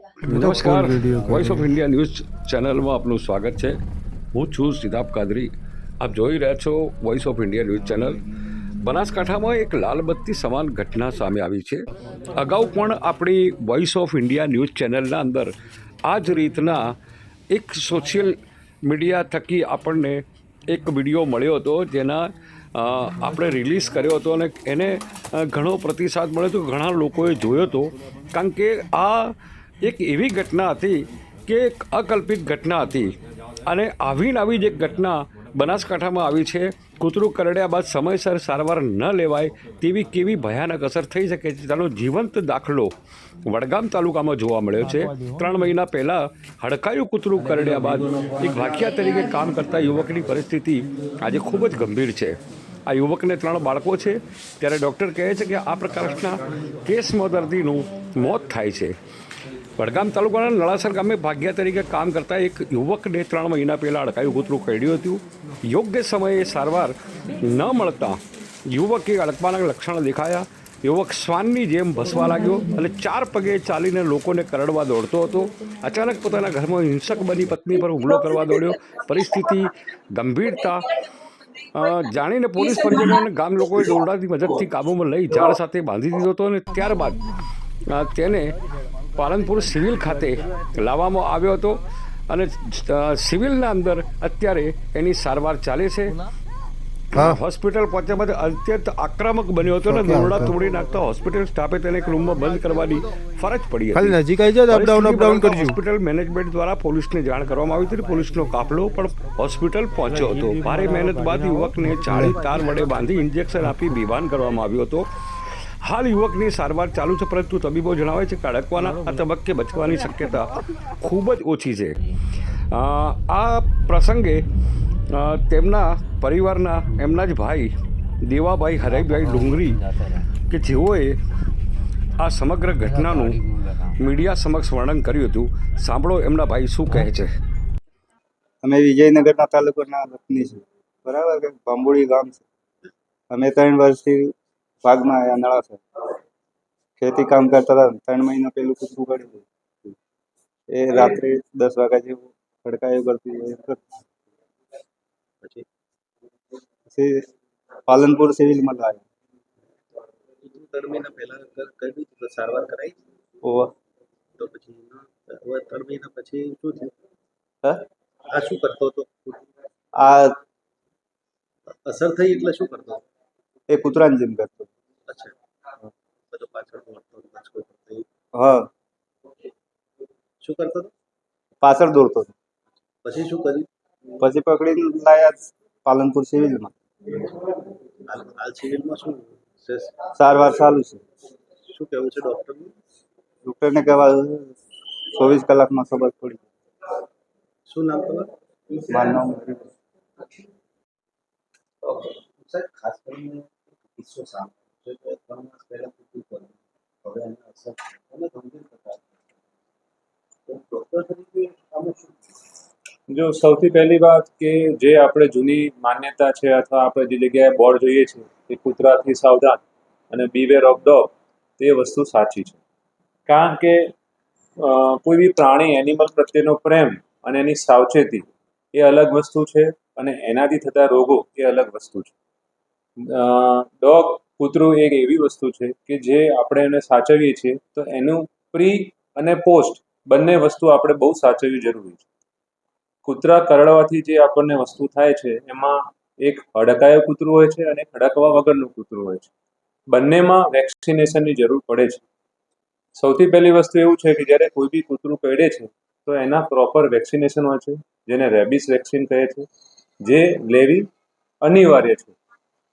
નમસ્કાર. Voice of India news ચેનલમાં આપનું સ્વાગત છે. હું છું સિદ્ધાબ કાદરી. આપ જોઈ રહ્યા છો voice of India news channel બનાસકાંઠામાં એક લાલબત્તી સમાન ઘટના સામે આવી છે. અગાઉ પણ આપણી વોઇસ ઓફ ઇન્ડિયા ન્યૂઝ ચેનલના અંદર આ જ રીતના એક સોશિયલ મીડિયા થકી આપણને એક વીડિયો મળ્યો હતો જેના આપણે રિલીઝ કર્યો હતો અને એને ઘણો પ્રતિસાદ મળ્યો હતો ઘણા લોકોએ જોયો હતો. કારણ કે આ એક એવી ઘટના હતી કે એક અકલ્પિત ઘટના હતી. અને આવી આવી જ એક ઘટના બનાસકાંઠામાં આવી છે. કૂતરું કરડ્યા બાદ સમયસર સારવાર ન લેવાય તેવી કેવી ભયાનક અસર થઈ શકે છે? તેનો જીવંત દાખલો વડગામ તાલુકામાં જોવા મળ્યો છે. ત્રણ મહિના પહેલાં હડકાયું કૂતરું કરડ્યા બાદ એક ભાખિયા તરીકે કામ કરતા યુવકની પરિસ્થિતિ આજે ખૂબ જ ગંભીર છે. આ યુવકને ત્રણ બાળકો છે. ત્યારે ડૉક્ટર કહે છે કે આ પ્રકારના કેસમાં દર્દીનું મોત થાય છે. વડગામ તાલુકાના નળાસર ગામે ભાગ્યા તરીકે કામ કરતા એક યુવકને ત્રણ મહિના પહેલાં અડકાયું કૂતરું કરડ્યું હતું. યોગ્ય સમયે સારવાર ન મળતા યુવકે અડકવાના લક્ષણ દેખાયા. યુવક શ્વાનની જેમ ભસવા લાગ્યો અને ચાર પગે ચાલીને લોકોને કરડવા દોડતો હતો. અચાનક પોતાના ઘરમાં હિંસક બની પત્ની પર હુમલો કરવા દોડ્યો. પરિસ્થિતિ ગંભીરતા જાણીને પોલીસ પરિજનો અને ગામ લોકોએ દોરડાની મદદથી કાબૂમાં લઈ ઝાડ સાથે બાંધી દીધો હતો અને ત્યારબાદ તેને પાલનપુર સિવિલ ખાતે લાવવામાં આવ્યો હતો અને સિવિલના અંદર અત્યારે એની સારવાર ચાલે છે. હોસ્પિટલ પહોંચ્યા બાદ અત્યંત આક્રમક બન્યો હતો ને દોરડા તોડી નાખતા હોસ્પિટલ સ્ટાફે તેને એક રૂમમાં બંધ કરવાની ફરજ પડી હતી. નજીક આવી જાય અપડાઉન અપડાઉન કરજો. હોસ્પિટલ મેનેજમેન્ટ દ્વારા પોલીસને જાણ કરવામાં આવી હતી. પોલીસનો કાફલો પણ હોસ્પિટલ પહોંચ્યો હતો. ભારે મહેનત બાદ યુવકને ચાળી તાર વડે બાંધી ઇન્જેક્શન આપી બીવાન કરવામાં આવ્યો હતો. હાલ યુવકની સારવાર ચાલુ છે પરંતુ તબીબો જણાવે છે કે અડકવાના આ તબક્કે બચવાની શક્યતા ખૂબ જ ઓછી છે. આ પ્રસંગે તેમના પરિવારના એમના જ ભાઈ દેવાભાઈ હરાઈભાઈ ડુંગરી કે જેઓએ આ સમગ્ર ઘટનાનું મીડિયા સમક્ષ વર્ણન કર્યું હતું. સાંભળો એમના ભાઈ શું કહે છે. અમે વિજયનગરના તાલુકાના વતની છે બરાબર કે? બાંબુડી ગામ છે. અમે ત્રણ વર્ષથી ભાગમાં નળા છે. ખેતી કામ કરતા હતા. ત્રણ મહિના પેલું કૂતરું કાઢ્યું એ રાત્રે દસ વાગ્યા જેવું ખડકાયું કરતી પછી પાલનપુર સિવિલમાં લાવ્યા ત્રણ મહિના પહેલા હતું. સારવાર કરાઈ? ઓવા તો પછી ત્રણ મહિના પછી શું થયું? હા? આ શું કરતો હતો? આ અસર થઈ એટલે શું કરતો હતો? એ કૂતરાની જેમ કરતો. હા. શું કરતો પાછળ દોડતો પછી શું કર્યું? પછી પકડીને લાયા પાલનપુર સિવિલમાં. હાલ સિવિલમાં શું સારવાર ચાલુ છે. શું કહેવું છે ડૉક્ટરનું? ડૉક્ટરને કહેવા ચોવીસ કલાકમાં ખબર પડી શું નામ તમારું? મારું નામ ખાસ કરીને કિસ્સો છે કે ત્રણ માસ પહેલા કૂતરું કર્યું હવે એને જો સૌથી પહેલી વાત કે જે આપણે જૂની માન્યતા છે અથવા આપણે જે જગ્યાએ બોર્ડ જોઈએ છે કે કૂતરાથી સાવધાન અને બીવેર ઓફ ડોગ તે વસ્તુ સાચી છે. કારણ કે કોઈ બી પ્રાણી એનિમલ પ્રત્યેનો પ્રેમ અને એની સાવચેતી એ અલગ વસ્તુ છે અને એનાથી થતા રોગો એ અલગ વસ્તુ છે. ડોગ કૂતરું એક એવી વસ્તુ છે કે જે આપણે એને સાચવીએ છીએ, તો એનું પ્રી અને પોસ્ટ બંને વસ્તુ આપણે બહુ સાચવવી જરૂરી છે. કૂતરા કરડવાથી જે આપણને વસ્તુ થાય છે, એમાં એક હડકાયું કૂતરું હોય છે અને હડકવા વગરનું કૂતરું હોય છે. બંનેમાં વેક્સિનેશનની જરૂર પડે છે. સૌથી પહેલી વસ્તુ એવું છે કે જ્યારે કોઈ બી કૂતરું કરડે છે, તો એના પ્રોપર વેક્સિનેશન હોય છે, જેને રેબિસ વેક્સિન કહે છે, જે લેવી અનિવાર્ય છે.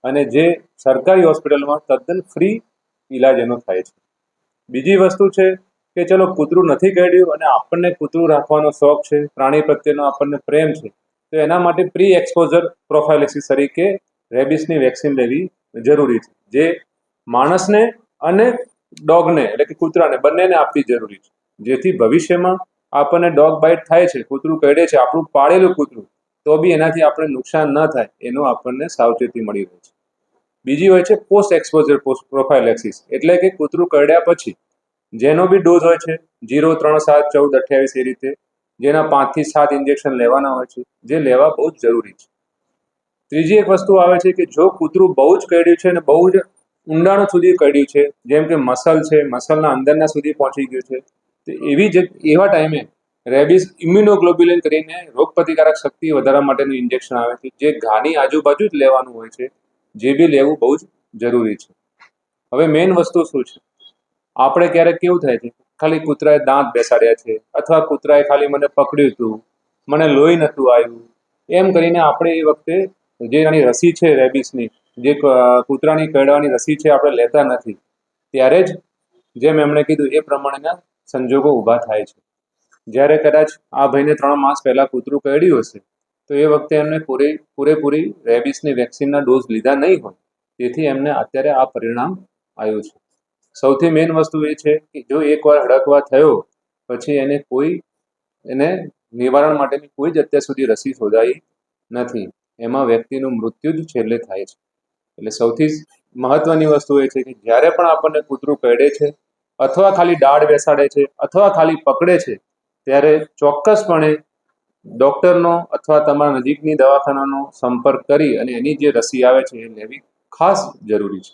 અને જે સરકારી હોસ્પિટલમાં તદ્દન ફ્રી ઈલાજ એનો થાય છે. બીજી વસ્તુ છે કે ચલો કૂતરું નથી કરડ્યું અને આપણને કૂતરું રાખવાનો શોખ છે, પ્રાણી પ્રત્યેનો આપણને પ્રેમ છે, તો એના માટે પ્રી એક્સપોઝર પ્રોફાઇલેસિસ તરીકે રેબિસની વેક્સિન લેવી જરૂરી છે. જે માણસને અને ડોગને એટલે કે કૂતરાને બંનેને આપવી જરૂરી છે. જેથી ભવિષ્યમાં આપણને ડોગ બાઇટ થાય છે, કૂતરું કરડે છે, આપણું પાળેલું કૂતરું તો બી એનાથી આપણે નુકસાન ન થાય એનું આપણને સાવચેતી મળી રહે છે. બીજી હોય છે પોસ્ટ એક્સપોઝર, પોસ્ટ પ્રોફાઇલેક્સિસ એટલે કે કૂતરું કરડ્યા પછી જેનો બી ડોઝ હોય છે, જીરો, ત્રણ, સાત, ચૌદ, અઠ્યાવીસ એ રીતે, જેના પાંચથી સાત ઇન્જેક્શન લેવાના હોય છે, જે લેવા બહુ જ જરૂરી છે. ત્રીજી એક વસ્તુ આવે છે કે જો કૂતરું બહુ જ કરડ્યું છે અને બહુ જ ઊંડાણ સુધી કરડ્યું છે, જેમ કે મસલ છે, મસલના અંદરના સુધી પહોંચી ગયું છે, તો એવી જ એવા ટાઈમે રેબિસ ઇમ્યુનોગ્લોબ્યુલિન કરીને રોગપ્રતિકારક શક્તિ વધારવા માટેનું ઇન્જેક્શન આવે છે. જે ઘાની આજુબાજુ જ લેવાનું હોય છે. જે બી લેવું બહુ જ જરૂરી છે. હવે મેઇન વસ્તુ શું છે? આપણે ક્યારેક કેવું થાય છે? ખાલી કૂતરાએ દાંત બેસાડ્યા છે અથવા કૂતરાએ ખાલી મને પકડ્યું હતું, મને લોહી નહોતું આવ્યું. એમ કરીને આપણે એ વખતે જે એની રસી છે રેબિસની, જે કૂતરાની કરડવાની રસી છે આપણે લેતા નથી. ત્યારે જ જેમ એમણે કીધું એ પ્રમાણેના સંજોગો ઊભા થાય છે. જ્યારે કદાચ આ ભાઈને ત્રણ માસ પહેલાં કૂતરું કરડ્યું હશે, તો એ વખતે એમને પૂરે, પૂરેપૂરી રેબિસની વેક્સિનના ડોઝ લીધા નહીં હોય. તેથી એમને અત્યારે આ પરિણામ આવ્યું છે. સૌથી મેઇન વસ્તુ એ છે કે જો એકવાર હડકવા થયો, પછી એને કોઈ, એને નિવારણ માટેની કોઈ જ અત્યાર સુધી રસી શોધાઈ નથી. એમાં વ્યક્તિનું મૃત્યુ જ છેલ્લે થાય છે. એટલે સૌથી મહત્વની વસ્તુ એ છે કે જ્યારે પણ આપણને કૂતરું કરડે છે, અથવા ખાલી દાઢ બેસાડે છે, અથવા ખાલી પકડે છે ત્યારે ચોક્કસપણે ડૉક્ટરનો અથવા તમારા નજીકની દવાખાનાનો સંપર્ક કરી અને એની જે રસી આવે છે એ લેવી ખાસ જરૂરી છે.